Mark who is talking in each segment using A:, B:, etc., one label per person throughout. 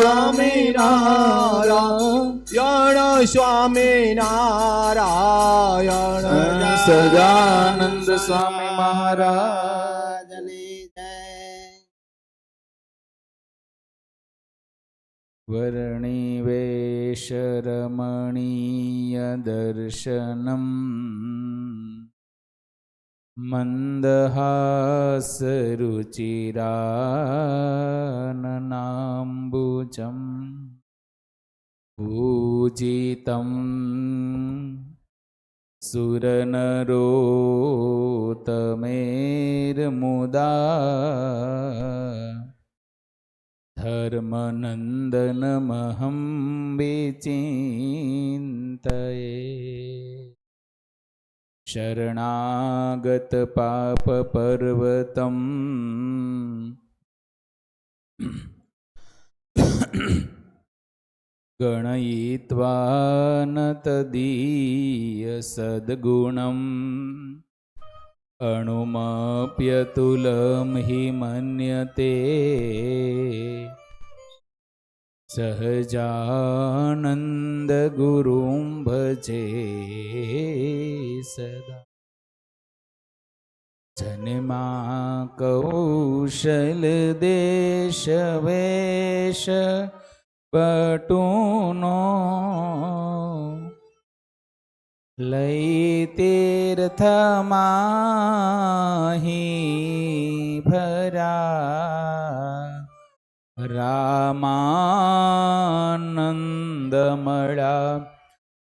A: સ્વામી નારાયણ. સ્વામી નારાયણ.
B: સદાનંદ સ્વામી
C: મહારાજની જય.
B: વર્ણિવેશરમણીય દર્શનમ મંદહાસરુચિરા. मन्दहासरुचिराननाम्बुजम् पूजितं सुरनरोतमेर्मुदा। धर्मनन्दनमहं विचिन्तये। शरणागतपापपर्वतम् गणयित्वा न तदीयसद्गुणम् अणुमप्यतुलं हि मन्यते सहजानन्दगुरुं भजे सदा जन्मा कौशलदेशवेश પટુનો લઈ તીર્થમાહી ભરા રામાનંદમળા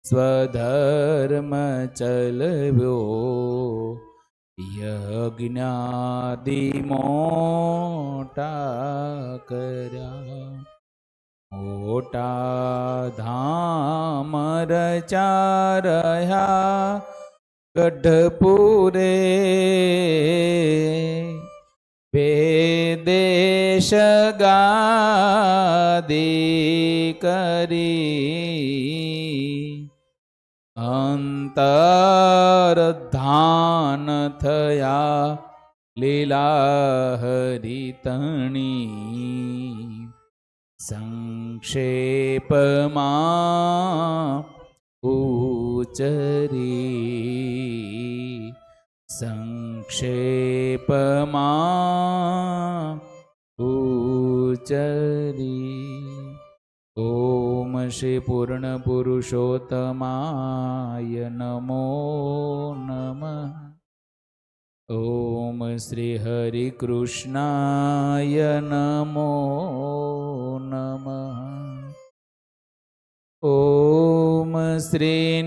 B: સ્વધર્મ ચલવ્યો યજ્ઞાદિ મોટા કર્યા. મોટા ધામ રચારયા ગઢપુરે વેદેશ ગાદી કરી. અંતરધાન થયા લીલા હરિતણી संक्षेपमा ऊरि संक्षेपमा ऊचरी ॐ श्रीपूर्णपुरुषोत्तमाय नमो नमः। ॐ श्रीहरिकृष्णाय नमो श्रीनीलकण्ठाय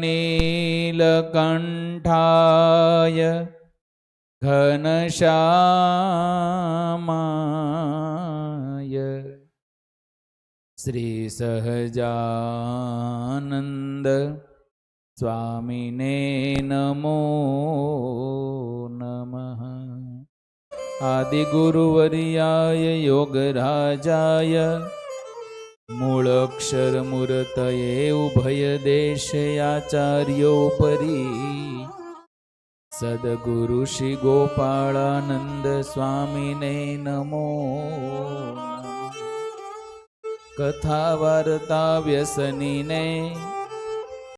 B: घनश्यामाय श्रीसहजानन्द स्वामिने नमो नमः आदिगुरुवर्याय योगराजाय મૂળક્ષરમૂર્તયે ઉભયદેશયાચાર્યોપરી સદગુરુ શ્રી ગોપાળાનંદ સ્વામીને નમઃ. કથા વાર્તા વ્યસનીને